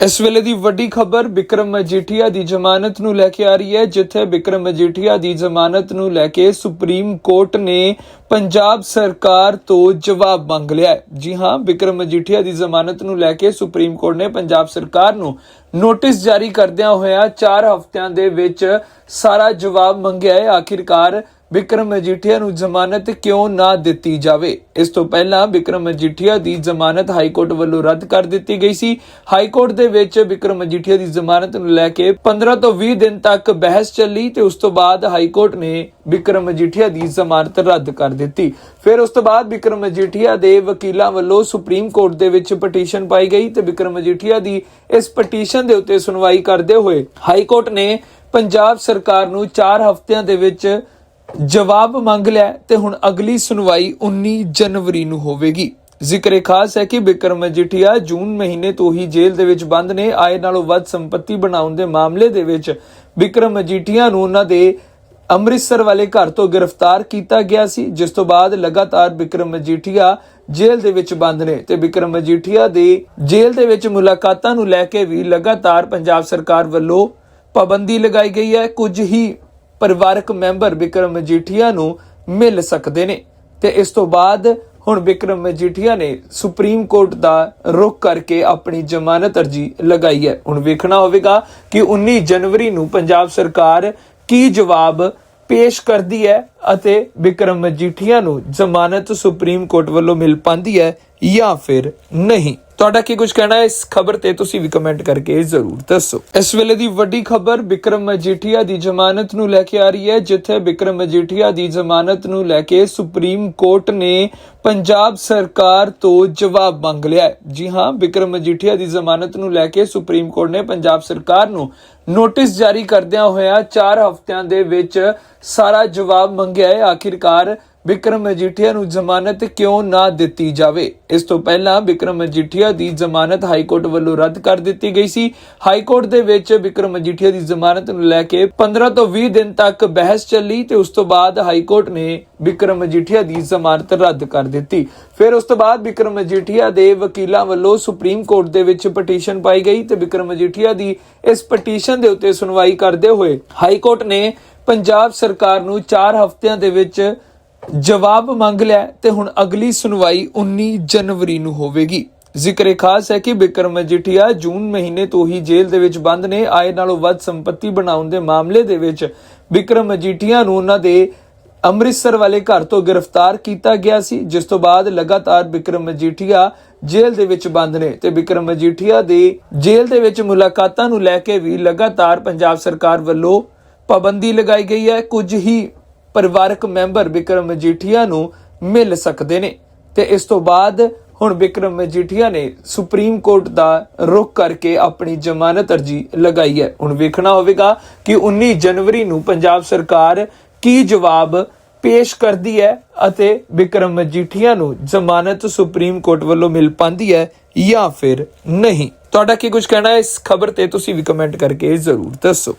ਇਸ ਵੇਲੇ ਦੀ ਵੱਡੀ ਖਬਰ ਵਿਕਰਮ ਮਜੀਠੀਆ ਦੀ ਜ਼ਮਾਨਤ ਨੂੰ ਲੈ ਕੇ ਆ ਰਹੀ ਹੈ, ਜਿੱਥੇ ਵਿਕਰਮ ਮਜੀਠੀਆ ਦੀ ਜ਼ਮਾਨਤ ਨੂੰ ਲੈ ਕੇ ਸੁਪਰੀਮ ਕੋਰਟ ਨੇ ਪੰਜਾਬ ਸਰਕਾਰ ਤੋਂ ਜਵਾਬ ਮੰਗ ਲਿਆ ਹੈ। ਜੀ ਹਾਂ ਵਿਕਰਮ ਮਜੀਠੀਆ ਦੀ ਜ਼ਮਾਨਤ ਨੂੰ ਲੈ ਕੇ ਸੁਪਰੀਮ ਕੋਰਟ ਨੇ ਪੰਜਾਬ ਸਰਕਾਰ ਨੂੰ ਨੋਟਿਸ ਜਾਰੀ ਕਰਦਿਆਂ ਹੋਇਆ 4 ਹਫ਼ਤਿਆਂ ਦੇ ਵਿੱਚ ਸਾਰਾ ਜਵਾਬ ਮੰਗਿਆ ਹੈ। ਆਖਿਰਕਾਰ ਵਿਕਰਮ ਮਜੀਠੀਆ ਨੂੰ ਜ਼ਮਾਨਤ ਕਿਉਂ ਨਾ ਦਿੱਤੀ ਜਾਵੇ? ਇਸ ਤੋਂ ਪਹਿਲਾਂ ਵਿਕਰਮ ਮਜੀਠੀਆ ਦੀ ਜ਼ਮਾਨਤ ਹਾਈ ਕੋਰਟ ਵੱਲੋਂ ਰੱਦ ਕਰ ਦਿੱਤੀ ਗਈ ਸੀ। ਹਾਈ ਕੋਰਟ ਦੇ ਵਿੱਚ ਵਿਕਰਮ ਮਜੀਠੀਆ ਦੀ ਜ਼ਮਾਨਤ ਨੂੰ ਲੈ ਕੇ 15 ਤੋਂ 20 ਦਿਨ ਤੱਕ ਬਹਿਸ ਚੱਲੀ ਤੇ ਉਸ ਤੋਂ ਬਾਅਦ ਹਾਈ ਕੋਰਟ ਨੇ ਵਿਕਰਮ ਮਜੀਠੀਆ ਦੀ ਜ਼ਮਾਨਤ ਰੱਦ ਕਰ ਦਿੱਤੀ। ਫਿਰ ਉਸ ਤੋਂ ਬਾਅਦ ਵਿਕਰਮ ਮਜੀਠੀਆ ਦੇ ਵਕੀਲਾਂ ਵੱਲੋਂ ਸੁਪਰੀਮ ਕੋਰਟ ਦੇ ਵਿੱਚ ਪਟੀਸ਼ਨ ਪਾਈ ਗਈ ਤੇ ਵਿਕਰਮ ਮਜੀਠੀਆ ਦੀ ਇਸ ਪਟੀਸ਼ਨ ਦੇ ਉੱਤੇ ਸੁਣਵਾਈ ਕਰਦੇ ਹੋਏ ਹਾਈ ਕੋਰਟ ਨੇ ਪੰਜਾਬ ਸਰਕਾਰ ਨੂੰ 4 ਹਫ਼ਤਿਆਂ ਦੇ ਵਿੱਚ ਜਵਾਬ ਮੰਗ ਲਿਆ ਤੇ ਹੁਣ ਅਗਲੀ ਸੁਣਵਾਈ 19 ਜਨਵਰੀ ਨੂੰ ਹੋਵੇਗੀ। ਜ਼ਿਕਰ ਖਾਸ ਹੈ ਕਿ ਬਿਕਰਮ ਮਜੀਠੀਆ ਜੂਨ ਮਹੀਨੇ ਤੋਂ ਹੀ ਜੇਲ੍ਹ ਦੇ ਵਿੱਚ ਬੰਦ ਨੇ। ਆਏ ਨਾਲੋਂ ਵੱਧ ਸੰਪਤੀ ਬਣਾਉਣ ਦੇ ਮਾਮਲੇ ਦੇ ਵਿੱਚ ਬਿਕਰਮ ਮਜੀਠੀਆ ਨੂੰ ਉਹਨਾਂ ਦੇ ਅੰਮ੍ਰਿਤਸਰ ਵਾਲੇ ਘਰ ਤੋਂ ਗ੍ਰਿਫਤਾਰ ਕੀਤਾ ਗਿਆ ਸੀ, ਜਿਸ ਤੋਂ ਬਾਅਦ ਲਗਾਤਾਰ ਬਿਕਰਮ ਮਜੀਠੀਆ ਜੇਲ੍ਹ ਦੇ ਵਿੱਚ ਬੰਦ ਨੇ ਤੇ ਬਿਕਰਮ ਮਜੀਠੀਆ ਦੇ ਜੇਲ੍ਹ ਦੇ ਵਿੱਚ ਮੁਲਾਕਾਤਾਂ ਨੂੰ ਲੈ ਕੇ ਵੀ ਲਗਾਤਾਰ ਪੰਜਾਬ ਸਰਕਾਰ ਵੱਲੋਂ ਪਾਬੰਦੀ ਲਗਾਈ ਗਈ ਹੈ। ਕੁਝ ਹੀ ਪਰਿਵਾਰਕ ਮੈਂਬਰ ਵਿਕਰਮ ਮਜੀਠੀਆ ਨੂੰ ਮਿਲ ਸਕਦੇ ਨੇ। ਤੇ ਇਸ ਤੋਂ ਬਾਅਦ ਹੁਣ ਵਿਕਰਮ ਮਜੀਠੀਆ ਨੇ ਸੁਪਰੀਮ ਕੋਰਟ ਦਾ ਰੁਖ ਕਰਕੇ ਆਪਣੀ ਜ਼ਮਾਨਤ ਅਰਜੀ ਲਗਾਈ ਹੈ। ਹੁਣ ਵੇਖਣਾ ਹੋਵੇਗਾ ਕਿ 19 ਜਨਵਰੀ ਨੂੰ ਪੰਜਾਬ ਸਰਕਾਰ ਕੀ ਜਵਾਬ ਪੇਸ਼ ਕਰਦੀ ਹੈ ਅਤੇ ਵਿਕਰਮ ਮਜੀਠੀਆ ਨੂੰ ਜ਼ਮਾਨਤ ਸੁਪਰੀਮ ਕੋਰਟ ਵੱਲੋਂ ਮਿਲ ਪਾਉਂਦੀ ਹੈ ਜਾਂ ਫਿਰ ਨਹੀਂ। ਤੁਹਾਡਾ ਕੀ ਕੁਝ ਕਹਿਣਾ ਹੈ? ਇਸ ਖਬਰ ਤੇ ਤੁਸੀਂ ਵੀ ਕਮੈਂਟ ਕਰਕੇ ਜ਼ਰੂਰ ਦੱਸੋ। ਇਸ ਵੇਲੇ ਦੀ ਵੱਡੀ ਖਬਰ ਵਿਕਰਮ ਮਜੀਠੀਆ ਦੀ ਜ਼ਮਾਨਤ ਨੂੰ ਲੈ ਕੇ ਆ ਰਹੀ ਹੈ, ਜਿੱਥੇ ਵਿਕਰਮ ਮਜੀਠੀਆ ਦੀ ਜ਼ਮਾਨਤ ਨੂੰ ਲੈ ਕੇ ਸੁਪਰੀਮ ਕੋਰਟ ਨੇ ਪੰਜਾਬ ਸਰਕਾਰ ਤੋਂ ਜਵਾਬ ਮੰਗ ਲਿਆ ਜੀ ਹਾਂ ਵਿਕਰਮ ਮਜੀਠੀਆ ਦੀ ਜ਼ਮਾਨਤ ਨੂੰ ਲੈ ਕੇ ਸੁਪਰੀਮ ਕੋਰਟ ਨੇ ਪੰਜਾਬ ਸਰਕਾਰ ਨੂੰ ਨੋਟਿਸ ਜਾਰੀ ਕਰਦਿਆਂ ਹੋਇਆ 4 ਹਫ਼ਤਿਆਂ ਦੇ ਵਿੱਚ ਸਾਰਾ ਜਵਾਬ ਮੰਗਿਆ ਹੈ। ਆਖਿਰਕਾਰ ਵਿਕਰਮ ਮਜੀਠੀਆ ਨੂੰ ਜ਼ਮਾਨਤ ਕਿਉਂ ਨਾ ਦਿੱਤੀ ਜਾਵੇ? ਇਸ ਤੋਂ ਪਹਿਲਾਂ ਵਿਕਰਮ ਮਜੀਠੀਆ ਦੀ ਜ਼ਮਾਨਤ ਹਾਈ ਕੋਰਟ ਵੱਲੋਂ ਰੱਦ ਕਰ ਦਿੱਤੀ ਗਈ ਸੀ। ਹਾਈ ਕੋਰਟ ਦੇ ਵਿੱਚ ਵਿਕਰਮ ਮਜੀਠੀਆ ਦੀ ਜ਼ਮਾਨਤ ਨੂੰ ਲੈ ਕੇ 15 ਤੋਂ 20 ਦਿਨ ਤੱਕ ਬਹਿਸ ਚੱਲੀ ਤੇ ਉਸ ਤੋਂ ਬਾਅਦ ਹਾਈ ਕੋਰਟ ਨੇ ਵਿਕਰਮ ਮਜੀਠੀਆ ਦੀ ਜ਼ਮਾਨਤ ਰੱਦ ਕਰ ਦਿੱਤੀ। ਫਿਰ ਉਸ ਤੋਂ ਬਾਅਦ ਵਿਕਰਮ ਮਜੀਠੀਆ ਦੇ ਵਕੀਲਾਂ ਵੱਲੋਂ ਸੁਪਰੀਮ ਕੋਰਟ ਦੇ ਵਿੱਚ ਪਟੀਸ਼ਨ ਪਾਈ ਗਈ ਤੇ ਵਿਕਰਮ ਮਜੀਠੀਆ ਦੀ ਇਸ ਪਟੀਸ਼ਨ ਦੇ ਉੱਤੇ ਸੁਣਵਾਈ ਕਰਦੇ ਹੋਏ ਹਾਈ ਕੋਰਟ ਨੇ ਪੰਜਾਬ ਸਰਕਾਰ ਨੂੰ 4 ਹਫ਼ਤਿਆਂ ਦੇ ਵਿੱਚ ਜਵਾਬ ਮੰਗ ਲਿਆ ਤੇ ਹੁਣ ਅਗਲੀ ਸੁਣਵਾਈ 19 ਜਨਵਰੀ ਨੂੰ ਹੋਵੇਗੀ। ਜ਼ਿਕਰ ਖਾਸ ਹੈ ਕਿ ਬਿਕਰਮ ਮਜੀਠੀਆ ਜੂਨ ਮਹੀਨੇ ਤੋਂ ਹੀ ਜੇਲ੍ਹ ਦੇ ਵਿੱਚ ਬੰਦ ਨੇ। ਆਏ ਨਾਲੋਂ ਵੱਧ ਸੰਪਤੀ ਬਣਾਉਣ ਦੇ ਮਾਮਲੇ ਦੇ ਵਿੱਚ ਬਿਕਰਮ ਮਜੀਠੀਆ ਨੂੰ ਉਹਨਾਂ ਦੇ ਅੰਮ੍ਰਿਤਸਰ ਵਾਲੇ ਘਰ ਤੋਂ ਗ੍ਰਿਫਤਾਰ ਕੀਤਾ ਗਿਆ ਸੀ, ਜਿਸ ਤੋਂ ਬਾਅਦ ਲਗਾਤਾਰ ਬਿਕਰਮ ਮਜੀਠੀਆ ਜੇਲ੍ਹ ਦੇ ਵਿੱਚ ਬੰਦ ਨੇ ਤੇ ਬਿਕਰਮ ਮਜੀਠੀਆ ਦੇ ਜੇਲ੍ਹ ਦੇ ਵਿੱਚ ਮੁਲਾਕਾਤਾਂ ਨੂੰ ਲੈ ਕੇ ਵੀ ਲਗਾਤਾਰ ਪੰਜਾਬ ਸਰਕਾਰ ਵੱਲੋਂ ਪਾਬੰਦੀ ਲਗਾਈ ਗਈ ਹੈ। ਕੁਝ ਹੀ ਪਰਿਵਾਰਕ ਮੈਂਬਰ ਵਿਕਰਮ ਮਜੀਠੀਆ ਨੂੰ ਮਿਲ ਸਕਦੇ ਨੇ। ਤੇ ਇਸ ਤੋਂ ਬਾਅਦ ਹੁਣ ਵਿਕਰਮ ਮਜੀਠੀਆ ਨੇ ਸੁਪਰੀਮ ਕੋਰਟ ਦਾ ਰੁਖ ਕਰਕੇ ਆਪਣੀ ਜ਼ਮਾਨਤ ਅਰਜੀ ਲਗਾਈ ਹੈ। ਹੁਣ ਵੇਖਣਾ ਹੋਵੇਗਾ ਕਿ 19 ਜਨਵਰੀ ਨੂੰ ਪੰਜਾਬ ਸਰਕਾਰ ਕੀ ਜਵਾਬ ਪੇਸ਼ ਕਰਦੀ ਹੈ ਅਤੇ ਵਿਕਰਮ ਮਜੀਠੀਆ ਨੂੰ ਜ਼ਮਾਨਤ ਸੁਪਰੀਮ ਕੋਰਟ ਵੱਲੋਂ ਮਿਲ ਪਾਉਂਦੀ ਹੈ ਜਾਂ ਫਿਰ ਨਹੀਂ। ਤੁਹਾਡਾ ਕੀ ਕੁਝ ਕਹਿਣਾ ਹੈ? ਇਸ ਖਬਰ ਤੇ ਤੁਸੀਂ ਵੀ ਕਮੈਂਟ ਕਰਕੇ ਜ਼ਰੂਰ ਦੱਸੋ।